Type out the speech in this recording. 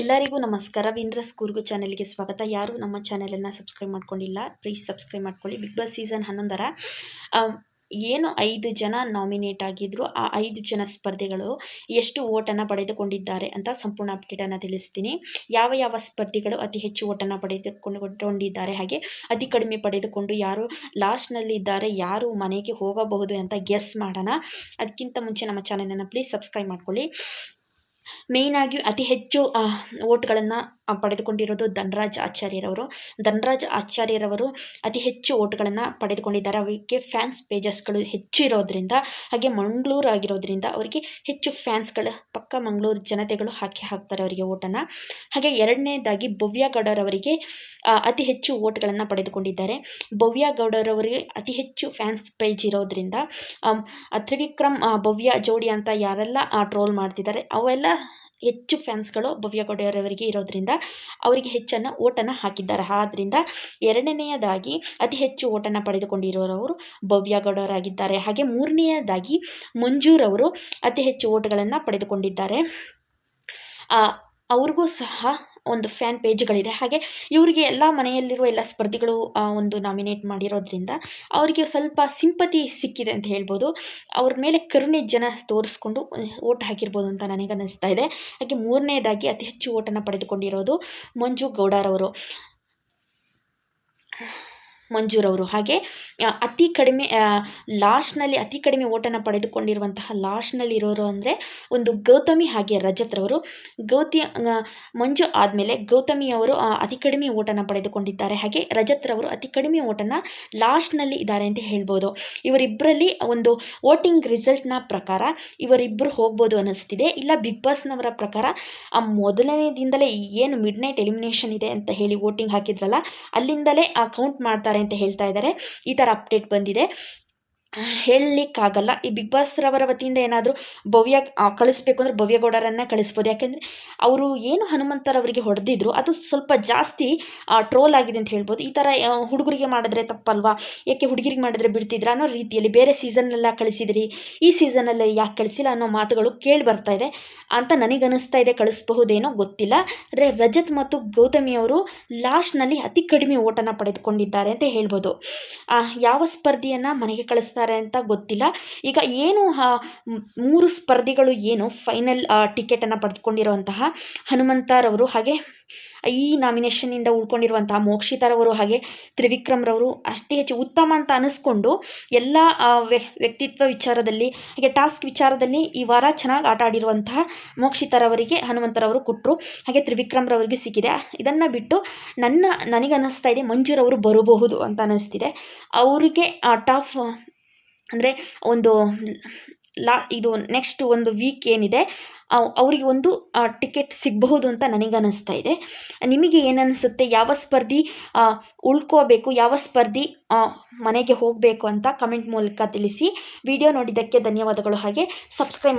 ಎಲ್ಲರಿಗೂ ನಮಸ್ಕಾರ. ವಿನ್ರಸ್ ಕೂರ್ಗು ಚಾನೆಲ್ಗೆ ಸ್ವಾಗತ. ಯಾರು ನಮ್ಮ ಚಾನೆಲನ್ನು ಸಬ್ಸ್ಕ್ರೈಬ್ ಮಾಡ್ಕೊಂಡಿಲ್ಲ, ಪ್ಲೀಸ್ ಸಬ್ಸ್ಕ್ರೈಬ್ ಮಾಡ್ಕೊಳ್ಳಿ. ಬಿಗ್ ಬಾಸ್ ಸೀಸನ್ ಹನ್ನೊಂದರ ಏನು ಐದು ಜನ ನಾಮಿನೇಟ್ ಆಗಿದ್ರು, ಆ ಐದು ಜನ ಸ್ಪರ್ಧೆಗಳು ಎಷ್ಟು ಓಟನ್ನು ಪಡೆದುಕೊಂಡಿದ್ದಾರೆ ಅಂತ ಸಂಪೂರ್ಣ ಅಪ್ಡೇಟನ್ನು ತಿಳಿಸ್ತೀನಿ. ಯಾವ ಯಾವ ಸ್ಪರ್ಧಿಗಳು ಅತಿ ಹೆಚ್ಚು ಓಟನ್ನು ಪಡೆದುಕೊಂಡುಕೊಂಡಿದ್ದಾರೆ ಹಾಗೆ ಅತಿ ಕಡಿಮೆ ಪಡೆದುಕೊಂಡು ಯಾರು ಲಾಸ್ಟ್ನಲ್ಲಿ ಇದ್ದಾರೆ, ಯಾರು ಮನೆಗೆ ಹೋಗಬಹುದು ಅಂತ ಗೆಸ್ ಮಾಡೋಣ. ಅದಕ್ಕಿಂತ ಮುಂಚೆ ನಮ್ಮ ಚಾನೆಲನ್ನು ಪ್ಲೀಸ್ ಸಬ್ಸ್ಕ್ರೈಬ್ ಮಾಡ್ಕೊಳ್ಳಿ. ಮೇಯ್ನಾಗಿ ಅತಿ ಹೆಚ್ಚು ಓಟ್ಗಳನ್ನು ಪಡೆದುಕೊಂಡಿರೋದು ಧನರಾಜ್ ಆಚಾರ್ಯರವರು. ಧನರಾಜ್ ಆಚಾರ್ಯರವರು ಅತಿ ಹೆಚ್ಚು ಓಟ್ಗಳನ್ನು ಪಡೆದುಕೊಂಡಿದ್ದಾರೆ. ಅವರಿಗೆ ಫ್ಯಾನ್ಸ್ ಪೇಜಸ್ಗಳು ಹೆಚ್ಚು ಇರೋದ್ರಿಂದ, ಹಾಗೆ ಮಂಗಳೂರು ಆಗಿರೋದ್ರಿಂದ ಅವರಿಗೆ ಹೆಚ್ಚು ಫ್ಯಾನ್ಸ್ಗಳು ಪಕ್ಕ ಮಂಗಳೂರು ಜನತೆಗಳು ಹಾಕಿ ಹಾಕ್ತಾರೆ ಅವರಿಗೆ ಓಟನ್ನು ಹಾಗೆ ಎರಡನೇದಾಗಿ ಭವ್ಯ ಗೌಡರವರಿಗೆ ಅತಿ ಹೆಚ್ಚು ಓಟ್ಗಳನ್ನು ಪಡೆದುಕೊಂಡಿದ್ದಾರೆ. ಭವ್ಯ ಗೌಡರವರಿಗೆ ಅತಿ ಹೆಚ್ಚು ಫ್ಯಾನ್ಸ್ ಪೇಜ್ ಇರೋದ್ರಿಂದ ತ್ರಿವಿಕ್ರಮ್ ಭವ್ಯ ಜೋಡಿ ಅಂತ ಯಾರೆಲ್ಲ ಟ್ರೋಲ್ ಮಾಡ್ತಿದ್ದಾರೆ, ಅವೆಲ್ಲ ಹೆಚ್ಚು ಫ್ಯಾನ್ಸ್ಗಳು ಭವ್ಯ ಗೌಡೆಯವರವರಿಗೆ ಇರೋದ್ರಿಂದ ಅವರಿಗೆ ಹೆಚ್ಚನ್ನು ಓಟನ್ನು ಹಾಕಿದ್ದಾರೆ. ಆದ್ದರಿಂದ ಎರಡನೆಯದಾಗಿ ಅತಿ ಹೆಚ್ಚು ಓಟನ್ನು ಪಡೆದುಕೊಂಡಿರೋರವರು ಭವ್ಯ ಗೌಡವರಾಗಿದ್ದಾರೆ ಹಾಗೆ ಮೂರನೆಯದಾಗಿ ಮಂಜೂರವರು ಅತಿ ಹೆಚ್ಚು ಓಟ್ಗಳನ್ನು ಪಡೆದುಕೊಂಡಿದ್ದಾರೆ. ಅವ್ರಿಗೂ ಸಹ ಒಂದು ಫ್ಯಾನ್ ಪೇಜ್ಗಳಿದೆ. ಹಾಗೆ ಇವರಿಗೆ ಎಲ್ಲ ಮನೆಯಲ್ಲಿರುವ ಎಲ್ಲ ಸ್ಪರ್ಧಿಗಳು ಒಂದು ನಾಮಿನೇಟ್ ಮಾಡಿರೋದ್ರಿಂದ ಅವರಿಗೆ ಸ್ವಲ್ಪ ಸಿಂಪತಿ ಸಿಕ್ಕಿದೆ ಅಂತ ಹೇಳ್ಬೋದು. ಅವ್ರ ಮೇಲೆ ಕರುಣೆ ಜನ ತೋರಿಸ್ಕೊಂಡು ಓಟ್ ಹಾಕಿರ್ಬೋದು ಅಂತ ನನಗೆ ಅನ್ನಿಸ್ತಾ ಇದೆ. ಹಾಗೆ ಮೂರನೇದಾಗಿ ಅತಿ ಹೆಚ್ಚು ಓಟನ್ನು ಪಡೆದುಕೊಂಡಿರೋದು ಮಂಜು ಗೌಡರವರು. ಮಂಜೂರವರು ಹಾಗೆ ಅತಿ ಕಡಿಮೆ ಲಾಸ್ಟ್ನಲ್ಲಿ ಅತಿ ಕಡಿಮೆ ಓಟನ್ನು ಪಡೆದುಕೊಂಡಿರುವಂತಹ ಲಾಸ್ಟ್ನಲ್ಲಿ ಇರೋರು ಅಂದರೆ ಒಂದು ಗೌತಮಿ ಹಾಗೆ ರಜತ್ರವರು ಗೌತಿ ಮಂಜು ಆದಮೇಲೆ ಗೌತಮಿಯವರು ಅತಿ ಕಡಿಮೆ ಓಟನ್ನು ಪಡೆದುಕೊಂಡಿದ್ದಾರೆ. ಹಾಗೆ ರಜತ್ರವರು ಅತಿ ಕಡಿಮೆ ಓಟನ್ನು ಲಾಸ್ಟ್ನಲ್ಲಿ ಇದ್ದಾರೆ ಅಂತ ಹೇಳ್ಬೋದು. ಇವರಿಬ್ಬರಲ್ಲಿ ಒಂದು ವೋಟಿಂಗ್ ರಿಸಲ್ಟ್ನ ಪ್ರಕಾರ ಇವರಿಬ್ಬರು ಹೋಗ್ಬೋದು ಅನ್ನಿಸ್ತಿದೆ. ಇಲ್ಲ, ಬಿಗ್ ಬಾಸ್ನವರ ಪ್ರಕಾರ, ಆ ದಿನದಲ್ಲೇ ಏನು ಮಿಡ್ ನೈಟ್ ಎಲಿಮಿನೇಷನ್ ಇದೆ ಅಂತ ಹೇಳಿ ವೋಟಿಂಗ್ ಹಾಕಿದ್ರಲ್ಲ, ಅಲ್ಲಿಂದಲೇ ಆ, ಕೌಂಟ್ ಮಾಡ್ತಾರೆ ಅಂತ ಹೇಳ್ತಾ ಇದ್ದಾರೆ ಈ ಥರ ಅಪ್ಡೇಟ್ ಬಂದಿದೆ. ಹೇಳಲಿಕ್ಕಾಗಲ್ಲ. ಈ ಬಿಗ್ ಬಾಸ್ ರವರ ವತಿಯಿಂದ ಏನಾದರೂ ಭವ್ಯ ಕಳಿಸ್ಬೇಕು ಅಂದರೆ ಭವ್ಯ ಗೌಡರನ್ನೇ ಕಳಿಸ್ಬೋದು. ಯಾಕೆಂದರೆ ಅವರು ಏನು ಹನುಮಂತರವರಿಗೆ ಹೊಡೆದಿದ್ರು, ಅದು ಸ್ವಲ್ಪ ಜಾಸ್ತಿ ಟ್ರೋಲ್ ಆಗಿದೆ ಅಂತ ಹೇಳ್ಬೋದು. ಈ ಥರ ಹುಡುಗರಿಗೆ ಮಾಡಿದ್ರೆ ತಪ್ಪಲ್ವಾ? ಯಾಕೆ ಹುಡುಗಿರಿಗೆ ಮಾಡಿದ್ರೆ ಬಿಡ್ತಿದ್ರ ಅನ್ನೋ ರೀತಿಯಲ್ಲಿ ಬೇರೆ ಸೀಸನ್ನೆಲ್ಲ ಕಳಿಸಿದ್ರಿ, ಈ ಸೀಸನಲ್ಲಿ ಯಾಕೆ ಕಳಿಸಿಲ್ಲ ಅನ್ನೋ ಮಾತುಗಳು ಕೇಳಿ ಬರ್ತಾ ಇದೆ. ಅಂತ ನನಗನ್ನಿಸ್ತಾ ಇದೆ, ಕಳಿಸ್ಬಹುದೇನೋ ಗೊತ್ತಿಲ್ಲ. ಆದರೆ ರಜತ್ ಮತ್ತು ಗೌತಮಿಯವರು ಲಾಸ್ಟ್ನಲ್ಲಿ ಅತಿ ಕಡಿಮೆ ಓಟನ್ನು ಪಡೆದುಕೊಂಡಿದ್ದಾರೆ ಅಂತ ಹೇಳ್ಬೋದು. ಯಾವ ಸ್ಪರ್ಧೆಯನ್ನು ಮನೆಗೆ ಕಳಿಸ್ತಾರೆ ಅಂತ ಗೊತ್ತಿಲ್ಲ. ಈಗ ಏನು ಮೂರು ಸ್ಪರ್ಧಿಗಳು ಏನು ಫೈನಲ್ ಟಿಕೆಟನ್ನು ಪಡೆದುಕೊಂಡಿರುವಂತಹ ಹನುಮಂತರವರು ಹಾಗೆ ಈ ನಾಮಿನೇಷನ್ನಿಂದ ಉಳ್ಕೊಂಡಿರುವಂತಹ ಮೋಕ್ಷಿತರವರು ಹಾಗೆ ತ್ರಿವಿಕ್ರಮ್ರವರು ಅಷ್ಟೇ ಹೆಚ್ಚು ಉತ್ತಮ ಅಂತ ಅನಿಸ್ಕೊಂಡು ಎಲ್ಲ ವ್ಯಕ್ತಿತ್ವ ವಿಚಾರದಲ್ಲಿ ಹಾಗೆ ಟಾಸ್ಕ್ ವಿಚಾರದಲ್ಲಿ ಈ ವಾರ ಚೆನ್ನಾಗಿ ಆಟ ಆಡಿರುವಂತಹ ಮೋಕ್ಷಿತರವರಿಗೆ ಹನುಮಂತರವರು ಕೊಟ್ಟರು ಹಾಗೆ ತ್ರಿವಿಕ್ರಮ್ರವರಿಗೆ ಸಿಕ್ಕಿದೆ. ಇದನ್ನು ಬಿಟ್ಟು ನನ್ನ ನನಗೆ ಅನ್ನಿಸ್ತಾ ಇದೆ ಮಂಜೂರವರು ಬರಬಹುದು ಅಂತ ಅನ್ನಿಸ್ತಿದೆ ಅವರಿಗೆ ಟಾಪ್ ಅಂದರೆ ಒಂದು ಲಾ, ಇದು ನೆಕ್ಸ್ಟ್ ಒಂದು ವೀಕ್ ಏನಿದೆ ಅವರಿಗೆ ಒಂದು ಟಿಕೆಟ್ ಸಿಗಬಹುದು ಅಂತ ನನಗೆ ಅನ್ನಿಸ್ತಾ ಇದೆ. ನಿಮಗೆ ಏನನ್ನಿಸುತ್ತೆ ಯಾವ ಸ್ಪರ್ಧಿ ಉಳ್ಕೋಬೇಕು? ಯಾವ ಸ್ಪರ್ಧಿ ಮನೆಗೆ ಹೋಗಬೇಕು ಅಂತ ಕಮೆಂಟ್ ಮೂಲಕ ತಿಳಿಸಿ. ವಿಡಿಯೋ ನೋಡಿದ್ದಕ್ಕೆ ಧನ್ಯವಾದಗಳು. ಹಾಗೆ ಸಬ್ಸ್ಕ್ರೈಬ್